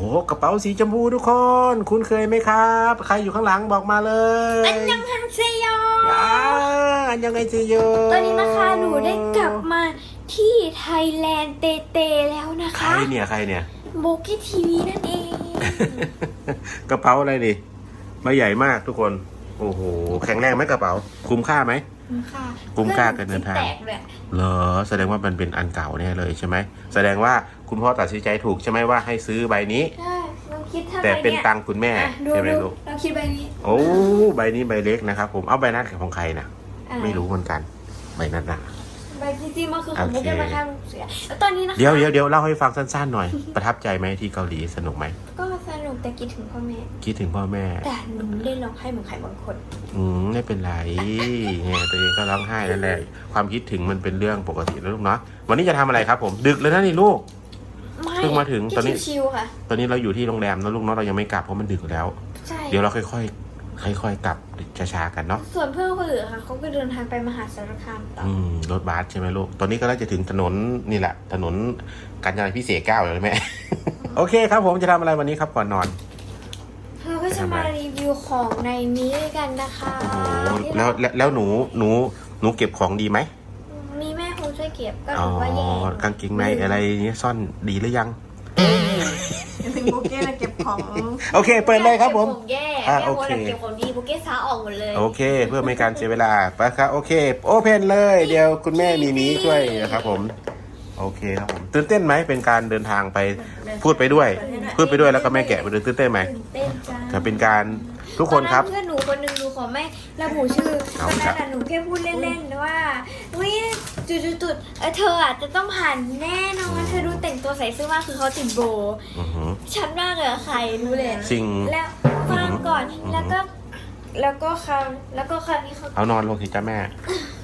อ้กระเป๋าสีชมพูทุกคน คุณเคยไหมครับ ใครอยู่ข้างหลังบอกมาเลยอันยังฮันเซโยอ่าอันยังไงจีโยตอนนี้นะคะหนูได้กลับมาที่ไทยแลนด์เตเตแล้วนะใครคะเนี่ยใครเนี่ย โบกี้ทีวีนั่นเอง กระเป๋าอะไรดิใบใหญ่มากทุกคน โอ้โห แข็งแรงไหมกระเป๋า คุ้มค่าไหม คุ้มค่าคุ้มค่ากับเดินทาง แตกเลยเหรอแสดงว่ามันเป็นอันเก่าแน่เลยใช่ไหมแสดงว่าคุณพ่อตัดสินใจถูกใช่ไหมว่าให้ซื้อใบนี้ ใช่ลองคิดถ้าแต่เป็นใบยตังค์คุณแม่อะดูใช่ไหมดูลูกลองคิดใบนี้ โอ้ใบนี้ใบเล็กนะครับผมเอาใบนั้นของใครนะอะไม่รู้เหมือนกันใบนั้นนะใบจริงๆมันคือของโอมุกเคเกมาค่าลูกเสือแล้วตอนนี้นะคะเดี๋ยวเดี๋ยวเดี๋ยวเล่าให้ฟังสั้นๆหน่อยประทับใจไหมที่เกาหลีสนุกไหมก็สนุก แต่คิดถึงพ่อแม่ คิดถึงพ่อแม่ แต่หนูไม่ได้ร้องไห้เหมือนใครบางคน อืมไม่เป็นไรไงตัวเองก็ร้องไห้นั่นแหละความคิดถึงมันเป็นเรื่องปกติแล้วลูกเนาะวันนี้จะทำอะไรครับ ผมดึกเลยนะนี่ลูก ไม่เพิ่งมาถึงตอนนี้คิดชิวๆค่ะ ตอนนี้เราอยู่ที่โรงแรมนะลูกเนาะเรายังไม่กลับเพราะมันดึกแล้ว ใช่เดี๋ยวเราค่อยๆค่อยๆกลับช้าๆกันเนาะส่วนเพื่อนคนอื่นค่ะเขาก็เดินทางไปมหาสารคามต่ออืมรถบัสใช่ไหมลูกตอนนี้ก็น่าจะถึงถนนนี่แหละ ถนนกาญจนาพิเศษกเก้าเลยแม่ โอเคครับผมจะทำอะไรวันนี้ครับก่อนนอน เราก็จะมารีวิวของในนี้ด้วยกันนะคะโอ้โหแล้วแล้วแล้วหนูหนูหนูเก็บของดีไหมมีแม่คงช่วยเก็บก็อ๋อถือว่าแย่กางเกงในอะไรเนี้ยซ่อนดีหรือยังถึงโบเก้นะเก็บของโอเค เปิดเลยครับผมก็แย่อะแม่โอโมเคเก็บของดีโบเก้ซ้าออกหมดเลยโอเค เพื่อไม่ให้การเสียเวลาไปครับโอเค โอเพนเลย เดี๋ยวคุณแม่มีมีช่วยนะครับผม โอเคครับผมตื่นเต้นไหมเป็นการเดินทางไปพูดไปด้วย พูดไปด้วยแล้วก็แม่แกะไปด้วยตื่นเต้นไหมตื่นเต้นจังจะเป็นการทุกคนครับตอเพื่อนหนูคนหนึ่งหนูขอไม่ระบุชื่อเอาตอนครันั้บนน่ะหนูแค่พูดเล่นๆว่าวิจุดๆๆเออเธออาจจะต้องผ่านแน่นอนเธอดูแต่งตัวใส่เสื้อมากคือเขาติดโบว์อือหือ ชัดมากเลยอะใครรู้เลยสิ่ง แล้วฟังก่อนอือหือแล้วก็ แล้วก็คำแล้วก็คำนี้เขาเอานอนลงสิจ้าแม่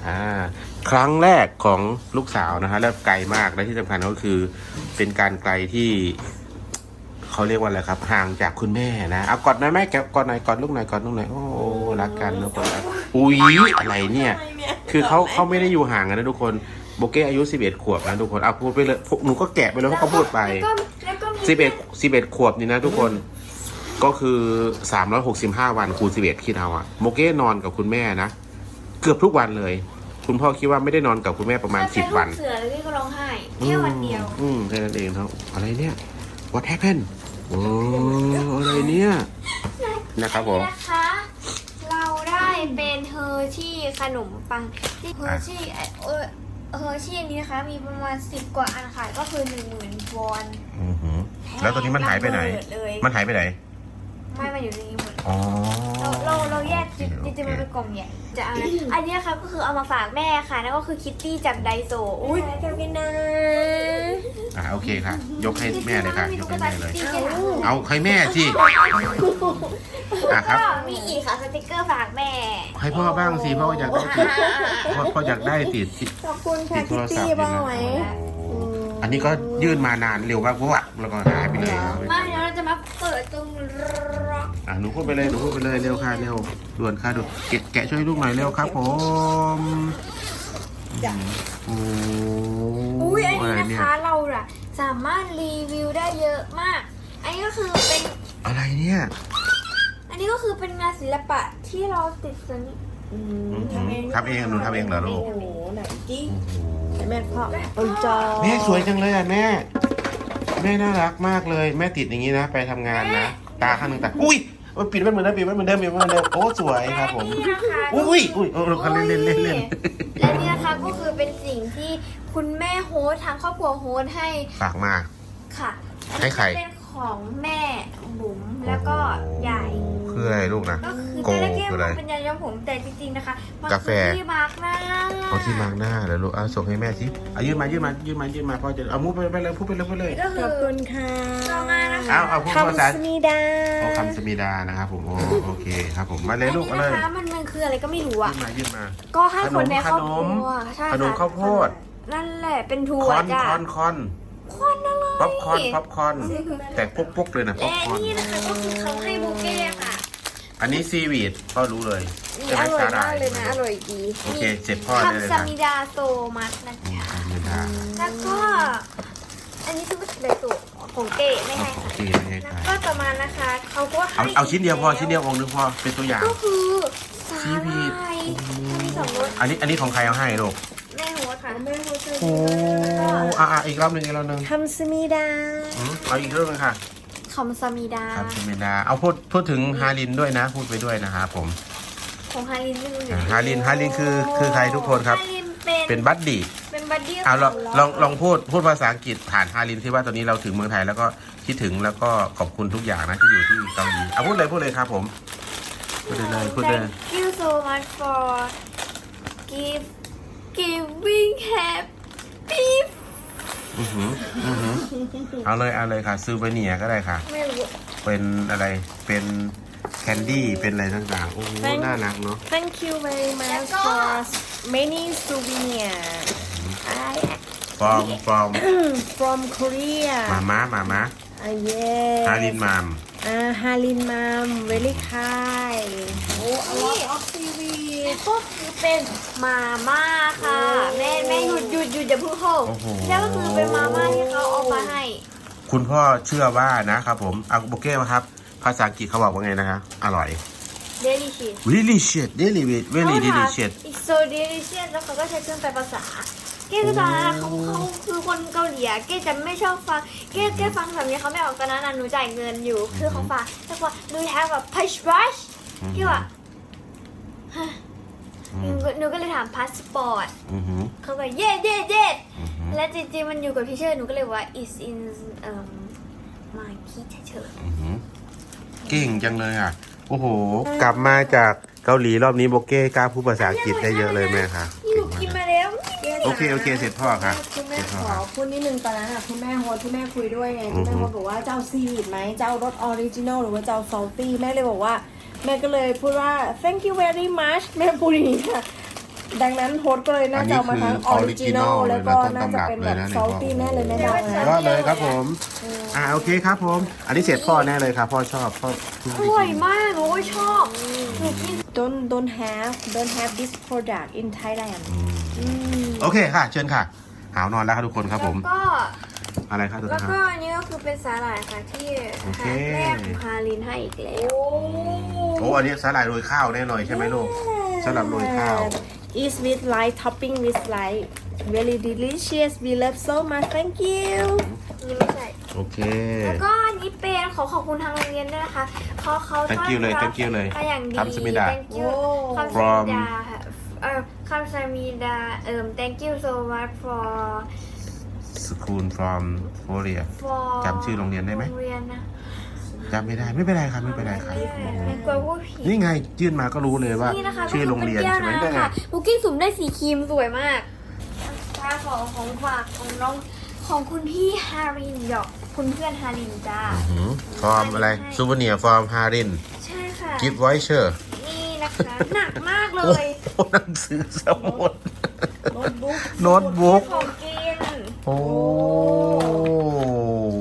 อ่า ครั้งแรกของลูกสาวนะฮะแล้วไกลมากและที่สำคัญก็คือ เป็นการไกลที่เขาเรียกว่าอะไรครับ ห่างจากคุณแม่นะเอากอดหน่อยแม่แกะกอดหน่อยกอดลูกหน่อยกอดลูกหน่อยโอ้รักกันนะคนรักอุ้ยอะไรเนี่ย คือเขาเขาไม่ได้อยู่ห่างกันนะทุกคนโบเก้อายุ 11 ขวบนะทุกคนเอาพูดไปเลยพวกหนูก็แกะไปเลยเพราะเขาพูดไป แล้วก็แล้วก็มีสิบเอ็ดสิบเอ็ดขวบนี่นะทุกคน ก็คือสามร้อยหกสิบห้าวันคูณสิบเอ็ดคิดเอาอะโมเก้นอนกับคุณแม่นะ เกือบทุกวันเลย คุณพ่อคิดว่าไม่ได้นอนกับคุณแม่ประมาณถ้สิบเป็นลูกวัน เสือแล้วพี่ก็ร้องไห้แค่วันเดียว อืมแค่นั้นเองครับอะไรเนี่ย what happened โอ้อะไรเนี่ย นะครับผมอันนี้นะคะเราได้เป็นเฮอร์ชี่ขนมปังที่เฮอร์ชี่เออเฮอร์ชี่อันนี้นะคะ มีประมาณสิบกว่าอันขายก็คือหนึ่งหมื่นวอนอือหือแล้วตอนนี้มันหายไปไหนระเบิดเลยมันหายไปไหน ไม่มาอยู่ในนี้หมดอ๋อเราเราเราแยกจริงโอจเคริงๆมันเป็นกล่องใหญ่จะเอานะอันนี้นะคะก็คือเอามาฝากแม่ค่ะนั่นก็คือคิตตี้จากไดโซอุ้ยแกกินนะอ่าโอเคค่ะ ยกให้แม่เลยค่ะ ยกให้แม่เลยคิตตี้ค่ะเอาให้แม่สิอะครับ ก็มีอีกค่ะสติกเกอร์ฝากแม่ ให้พ่อบ้างสิพ่ออยากได้ติดพ่อพ่ออยากได้ติดติดขอบคุณค่ะติดโทคิตรศัพตี้ท์บ้างไหมโอ้โหอันนี้ก็ยื่นมานานเร็วมากเพราะว่าแล้วก็หายไปเลย ไม่แล้วเราจะมาเปิดตรงร็อกอะหนู พูดไปเลยหนูพูดไปเลยเร็วค่ะเร็วด่วนค่ะด่วนแกะแกะช่วยลูกหน่อยเร็วครับผมจ้ะ โอ้อุ้ยอันอะไรนี้นะเนี่ยคะเราอะสามารถรีวิวได้เยอะมาก อันนี้ก็คือเป็น อะไรเนี่ย อันนี้ก็คือเป็นงานศิลปะที่เราติดสนิทอืมทำเองทำเองหนูทำเองเหรอลูก โอ้โหไหนจริงโอ้โหให้แม่พ่อบนจอแม่สวยจังเลยอะแม่ แม่น่ารักมากเลย แม่ติดอย่างนี้นะ ไปทำงานนะ ตาข้างหนึ่งตาอุ้ย โอ้ยปิดไว้เหมือนเดิมปิดไว้เหมือนเดิมปิดไว้เหมือนเดิมโอ้สวยครับผมและนี่นะคะอุ้ยอุ้ยโอ้เล่นเล่นเล่นเล่น และนี่นะคะก็คือเป็นสิ่งที่คุณแม่โฮสต์ทางครอบครัวโฮสต์ให้ฝากมา ค่ะให้ใคร อันนี้เป็นของแม่บุ๋มแล้วก็ยายเพื่ออะไรลูกนะ ก็คือโกจะได้แก้คืออะไรเป็นยาย้อมผมแต่จริงๆนะคะมันกาแฟ คือที่มาร์กหน้า เอาที่มาร์กหน้าเดี๋ยวลูกเอาส่งให้แม่สิเอายื่นมายื่นมายื่นมายื่นมาพ่อจะเอามุดไปไปเลยพูดไปเลยพูดเลยก็ขคืออบคุณค่ะต่อมานะคะ เอาเอาพูดภาษาคำสมิดาโอคำสมิดานะครับผมโอโอเคครับผมมาเลยลูกอัมานเลยนี้นะคะมันมันคืออะไรก็ไม่รู้ยื่อะ นมายื่นมา ก็ให้คนในขครอบนคมรัวใช่ขนมค่ะข้าวโพด นั่นแหละเป็นทัวคร์อนจ้ะคอนคอนคอนอะไรป๊อปคอนป๊อปคอน แต่ปุ๊กปุ๊กเลยนะป๊อปและคอน นี่นะคะก็คือเขาให้บุฟเฟ่ต์ค่ะ อันนี้ซีวีดพ่อรู้เลยนี่ใช่ไหอร่อยสหมากเลยนะ อร่อยดีโอเคเสร็จพ่อได้เลยทำซานะมิดาโซมัสนะอืมจ๊ะธรรมดาแล้วก็ อันนี้คืออะไรตัวของเก๋ไม่ให้โอค่ะ เคไม่ให้แล้วใครก็ต่อมานะคะ เขาก็ให้เอาเอาชิ้นเดียวพอแล้วชิ้นเดียวองค์นึงพอเป็นตัวอย่าง ก็คือสาชีวิตหร่ายมีสองรสอันนี้อันนี้ของใครเอาให้ลูกแม่หัวค่ะแม่หัวใจโอ้อะอะอีกรอบหนึ่งอีกรอบหนึ่งคำสมิดาอืมเอาอีกเรื่องหนึงค่ะ คำซามิดาครับคุณเมดาเอาพูดพูดถึงฮารินด้วยนะ พูดไปด้วยนะครับผม ของฮารินไม่รู้อยู่อ่าฮารินฮารินคือคือใครทุกคนครับ ฮารินเป็นเป็นบัดดี้เป็นบัดดี้เอาลองของลองลองพูดพูดภาษาอังกฤษผ่านฮารินที่ว่าตอนนี้เราถึงเมืองไทยแล้วก็คิดถึงแล้วก็ขอบคุณทุกอย่างนะที่อยู่ที่เกาหลีเอาพูดเลยพูดเลยครับผมพูดเลยพูดเลย Thank you so much for give giving happy อือหืออือหือเอาเลยเอาเลยค่ะซูเวเนียก็ได้ค่ะ ไม่รู้ เป็นอะไรเป็นแคนดี้เป็นอะไรต่างๆโอ้โหน่ารักเนาะ Thank you very much for many souvenir I from from from Korea มาม้ามาม้าอะ yes ฮารินมามอ่าฮารินมาม very kind โอ้ a lot of seaweed ก็คือเป็นมาม่าค่ะแม่แม่ หยุดหยุดหยุดอย่าเพิ่งโหกโอ้โห แล้วก็คือเป็นมาม่าที่เขาเอามาให้ คุณพ่อเชื่อว่านะครับผมเอาโบเก้มาครับ ภาษาอังกฤษเขาบอกว่าไงนะคะอร่อย delicious delicious really really delicious it's so delicious แล้วเขาก็ใช้เครื่องแปลภาษา เก้คือตอนนั้นอะเขาเขาคือคนเกาหลีอะเก้จะไม่ชอบฟัง เก้เก้ฟังแบบนี้เขาไม่ออกตอนนั้นอะหนูจ่ายเงินอยู่ คือเขาฟังแต่ว่าหนูแค่แบบ push rush เก้ว่าฮะ หนูก็หนูก็เลยถามพาสปอร์ตอือหือเขาก็เย่เย่เย่อือหือและจริงๆมันอยู่กับพี่เชิญหนูก็เลยว่า is in um my teacher อือหือเก่งจังเลยอะ โอ้โห กลับมาจากเกาหลีรอบนี้โบเก้กล้าพูดภาษาอังกฤษได้เยอะเลยแม่ค่ะนี่หนูกินมาแล้วโอเคโอเคเสร็จพ่อค่ะคุณเสแม่ร็จขพ่ออค่ะ พูดนิดนึงตอนนั้นอะคุณแม่โฮสที่แม่คุยด้วยไงอืคุณอฮึแม่โฮสบอกว่าเจ้าซีวิตไหมเจ้ารสออริจินอลหรือว่าเจ้าซอลตี้แม่เลยบอกว่า แม่ก็เลยพูดว่า thank you very much แม่พูดอย่างนี้ค่ะ ดังนั้นโฮสก็เลยน่าจะเอามาทั้งออริจินอลแล้วก็น่าจะเป็นแบบซอลตี้แน่เลยแม่เดานะก็เลยครับผม อ่าโอเคครับผม อันนี้เสร็จพ่อแน่เลยครับ พ่อชอบพ่ออร่อยมากหนูก็ชอบหนูกิน don't don't have don't have this product in Thailand อืมอืมโอเคค่ะ เชิญค่ะ หาวนอนแล้วครับทุกคนครับผมแล้วก็ อะไรครับทุกแล้วท่านก็อันนี้ก็คือเป็นสาหร่ายค่ะที่โอเค แม่ของฮารินให้อีกแล้วโอ้อันนี้สาหร่ายโรยข้าวแน่นอนใช่ไหมลูกสำหรับโรยข้าว is with light topping with light really delicious we love so much thank you นี่ไม่ใช่โอเค แล้วก็อันนี้เป็นขอขอบคุณทางโรงเรียนด้วยนะคะเขาเขา Thank you เลย thank you เลยมาอย่างดี คำสมิดา thank you โอ้คำสมิ From ดาค่ะเออคำสมิดาเอ่อ thank you so much for School from Korea for จำชื่อโรงเรียนได้ไหมโรงเรียนนะจำไม่ได้ไม่เป็นไรครับไม่เป็นไรครับไม่กลัวพูดผิดนี่ไงยื่นมาก็รู้เลยว่านี่นะคะชื่อโรงเรียนใช่ไหมก็ได้คือไงค่ะบุกกิ้งสุ่มได้สีครีมสวยมากตาของของฝากของน้องของคุณพี่ฮารินหยอกคุณเพื่อนฮารินจ้าฟอร์มอะไรซูเวเนียฟอร์มฮารินใช่ค่ะกิฟต์ไวเชอร์นี่นะคะหนักมากเลโอ้ยโหหนังสือสมุดโน้ตบุ๊กโน้ตบุ๊กของกิน โอ้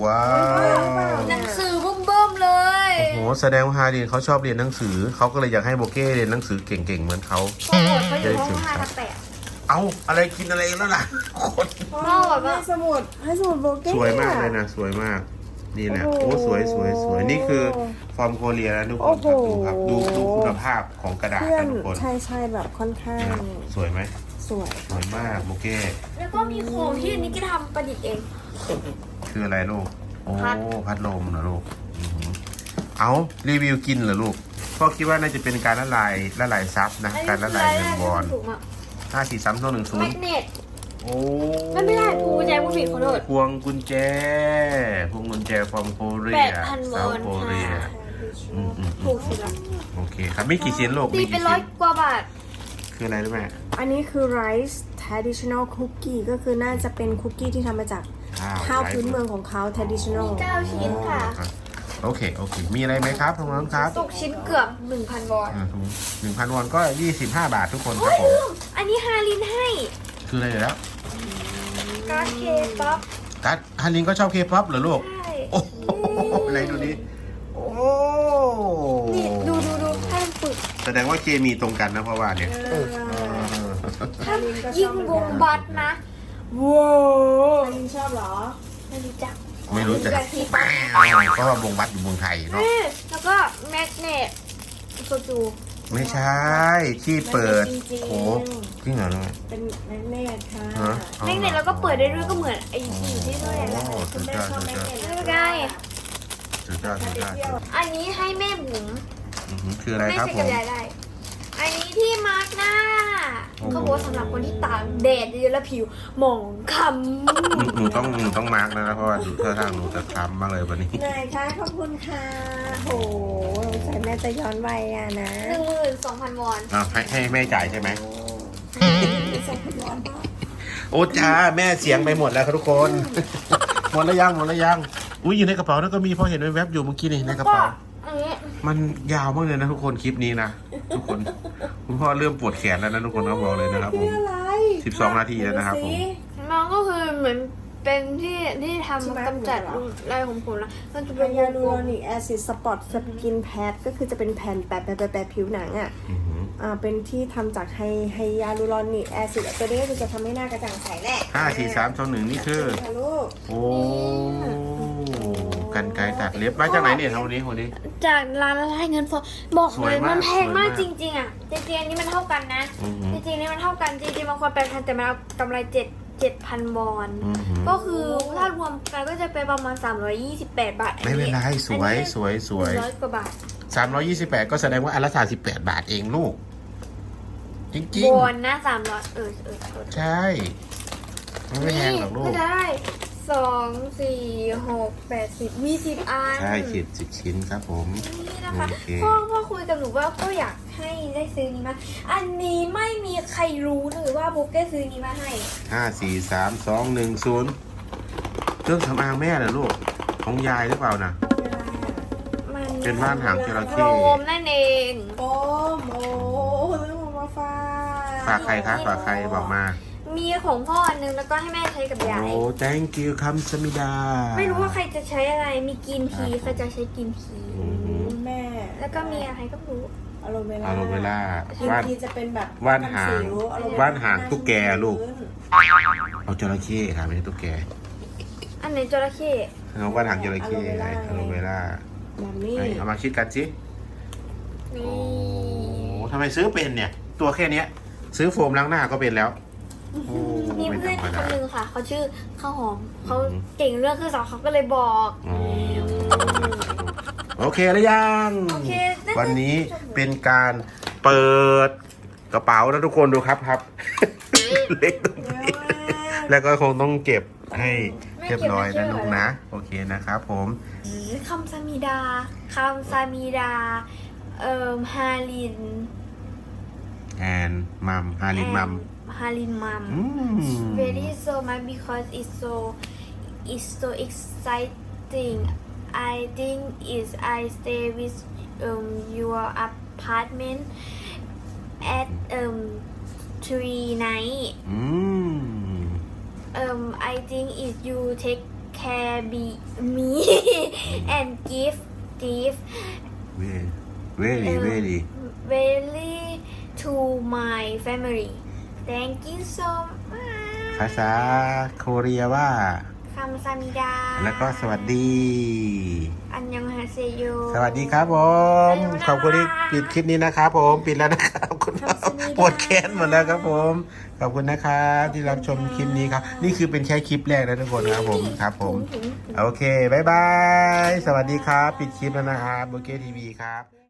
ว้าวหนังสือเบิ่มๆเลยโอ้โหแสดงว่าฮารินเขาชอบเรียนหนังสือเขาก็เลยอยากให้โบเก้เรียนหนังสือเก่งๆเหมือนเขาโอ้โหเขาอยู่ห้องห้าทับแปดเอาอะไรกินอะไรแล้วล่ะคนพ่อแบบว่าให้สมุดให้สมุดโบเก้สวยมากเลยนะสวยมากนี่แหละโอ้โอ้โหสวยสวยสวยนี่คือฟอร์มโคเรียนะทุกคนครับโอ้ดูโหครับดูดูคุณภาพของกระดาษเพื่อนนะทุกคนใช่ใช่แบบค่อนข้าง สวยไหมส วยสวยมากโบเก้แล้วก็มีของที่อันนี้ก็ทำประดิษฐ์เอง คืออะไรลูก โอ้พัด พัดลมเหรอลูกอือหือเอารีวิวกินเหรอลูกพ่อคิดว่าน่าจะเป็นการละลายละลายซับนะ การละลายเงินบอลถูกมากห้าสี่สามสองหนึ่งศูแมนย์กเนต โอ้ไม่ไม่ได้พวงกุญแจผู้ผิดขอโทษ พวงกุญแจ พวงกุญแจฟอร์มโคเรีแปยดพันวเซาอนโคเรีย ค่ะอืมอืมอืถูมกสุดละโอเคครับมีกี่ชิ้นลูกตีมีเป็นกี่ร้อชิ้ยนกว่าบาท คืออะไรรู้ไหม อันนี้คือ rice traditional cookie ก็คือน่าจะเป็นคุกกี้ที่ทำมาจากข้าวพื้นเมืองของเขา traditional เก้าชิ้นค่ะ โอเค โอเค มีอะไรไหมครับตรงนั้นครับตกชิ้นเกือบหนึ่งพันวอนหนึ่งพันวอนก็ยี่สิบห้าบาททุกคนคโอ้รับยผมลืมอันนี้ฮารินให้ คืออะไรแล้วการ์ดเคป๊อปกัดฮันลินก็ชอบเคป๊อปเหรอลูก ใช่ โอ้โหอะไรดูดิโอ้นี่ดูดูดูถ้ามันปึกแสดงว่าเคมีตรงกันนะเพราะว่าเนี่ยเออ ถ้ายิงวงบัตนะว้าวอันนี้ชอบเหรอ ไม่รู้จักคไม่รู้จะแบบที่แป้งก็ว่าวงวัดอยู่เมืองไทยเนาะเอ้ยแล้วก็แมกเนตโซจูไม่ใช่ที่เปิดจริงๆโอ้จริงเหรอเนี่ยเป็นแมกเนตค่ะฮะแมกเนตแล้วก็เปิดได้ด้วยก็เหมือนไอ้ที่ที่ด้วยแหละโอ้สุดยอดสุดยอดไม่ได้สุดยอดสุดยอดอันนี้ให้แม่บุ๋มอือหือคืออะไรไม่ครับใช่ผกับมยายได้ อันนี้ที่มาร์กหน้าโอ้โหเขาบอกว่าสำหรับคนที่ตากแดดเยอะๆแล้วผิวหมองคล้หนูหนูต้องหนูต้องมาร์กแล้วนะ เพราะว่าดูท่าทางหนูจะคล้ำมากเลยวันนี้นายคะขอบคุณค่ะโหสงสัยแม่จะย้อนวัยอะนะำหนึ่งหมื่นสองพันวอน อ่าให้ให้แม่จ่ายใช่ไหม สองพันย้อนปะโอ้จ้าแม่เสียงไปหมดแล้วครับทุกคน หมดแล้วยังหมดแล้วยัง อุ้ยอยู่ในกระเป๋านั่นก็มีพอเห็นแวบๆอยู่เมื่อกี้นี่ในกระก็เป๋าอันนี้ มันยาวมากเลยนะทุกคนคลิปนี้นะทุกคนคุณพ่อเริ่มปวดแขนแล้วนะทุกคนก็บอกเลยนะครับผมเพื่ออะไร12นาทีแล้วนะครับผมดูสิมันก็คือเหมือนเป็นที่ที่ที่ทำมาร์คกำจัดเหรอลายของผมแล้วมันจะเป็เป็นนยาลูโรนิกแอซิดสปอตสกินแพดก็คือจะเป็นแผ่นแปะแปะแปะแปะผิวหนังอะอือหืออ่าเป็นที่ทำจากไฮไฮยาลูรอนิกแอซิดตัวนี้ก็คือจะทำให้หน้ากระจ่างใสแหละห้าสี่สามสองหนึ่งนี่คือค่ะลูกโอ้ กันไกรตัดเล็บมาจากไหนเนี่ยเท่านี้คนนี้ จากร้านละลายเงินสดบอกสเลวยยมากมันแพงสวยมามากกจริง ๆ อะจริงๆอันนี้มันเท่ากันนะ อือหือจริงๆนี่มันเท่ากันจริงๆบางคนแปดพันแต่มันเอากำไรเจ็ดเจ็ดพันวอนอือหือ ก็คือถ้ารวมกันก็จะเป็นประมาณ 328 บาทไม่เป็นไรสวยสวยสวยร้อยกว่าบาทสามร้อยยี่สิบแปดก็แสดงว่าอันละสามสิบแปดบาทเองลูก จริงวอนนะ300เออเออเออๆ ใช่ มันไม่แพงหรอกลูก็กจะได้ สองสี่หกแปดสิบมีสิบอันใช่ขีดสิบชิ้นครับผม นี่นะคะโอเค พ่อพ่อคุยกับหนูว่าก็อยากให้ได้ซื้อนี้มาอันนี้ไม่มีใครรู้เลยว่าบุ๊กได้ซื้อนี้มาให้ ห้าสี่สามสองหนึ่งศูนย์เครื่องสำอางแม่เหรอลูก ของยายหรือเปล่านะ มันเป็นว่านหางจระโรเข้มนั่นเองโอ้โหซื้อมาฝากฝากใครคะฝากใครบอกมา มีของพ่ออันนึงแล้วก็ให้แม่ใช้กับยาย โอ้ thank you คำสมิดา ไม่รู้ว่าใครจะใช้อะไร มีกินทีใครจะใช้กินที อือหือแม่แล้วก็มีอะไรก็ไม่รู้อะโลเวล่าอะโลเวล่าบางว่านทีจะเป็นแบบว่านหางสิวอะโลเวล่ว่านหางตุ๊กแกลูก เอาจระเข้ค่ะไม่ใช่ตุ๊กแกอันไหนจระเข้เอาว่านหางจระเข้ไงอะโลเวล่าแบบนี้ ไหนเอามาคิดกันสินี่โอ้ทำไมซื้อเป็นเนี่ย ตัวแค่เนี้ย ซื้อโฟมล้างหน้าก็เป็นแล้ว โอ้มีไม่เพื่อนธรอีรมกคดานนึงค่ะ เขาชื่อข้าวหอม เขาอืม เก่งเรื่องเครื่องสองเขาก็เลยบอกอ๋อโอเคแล้วยัง โอเคได้ วันนี้เป็นการเปิดกระเป๋านะทุกคนดูครับครับ เล็กตรงเยอะนี้มากแล้วก็คงต้องเก็บให้เรียบร้อยนะลูกนะ โอเคนะครับผม คำซามิดา คำซามิดา เอ่อฮาริน แอนมัมฮารินมัมฮ Halin mom. Mm. Very so much because it's so it's so exciting. I think is I stay with um, your apartment at um three night. Mm. Um, I think if you take care be me mm. and give give. Really, really, um, really. Really to my family. Thank you so much ภาษาโคเรียว่า คำซามิดาแล้วก็สวัสดี อันยังฮาเซโย สวัสดีครับผมบ๊ายบายขอบคุณที่ปิดคลิปนี้นะครับผม ปิดแล้วนะครับคุณพ่อปวดแขนหมดแล้วครับผม ขอบคุณนะครับที่รับชมคลิปนี้ครับ นี่คือเป็นแค่คลิปแรกนะทุกคนนะครับผมครับผมถึงโอเคบายบาย สวัสดีครับ ปิดคลิปแล้วนะครับโบเก้ทีวีครับ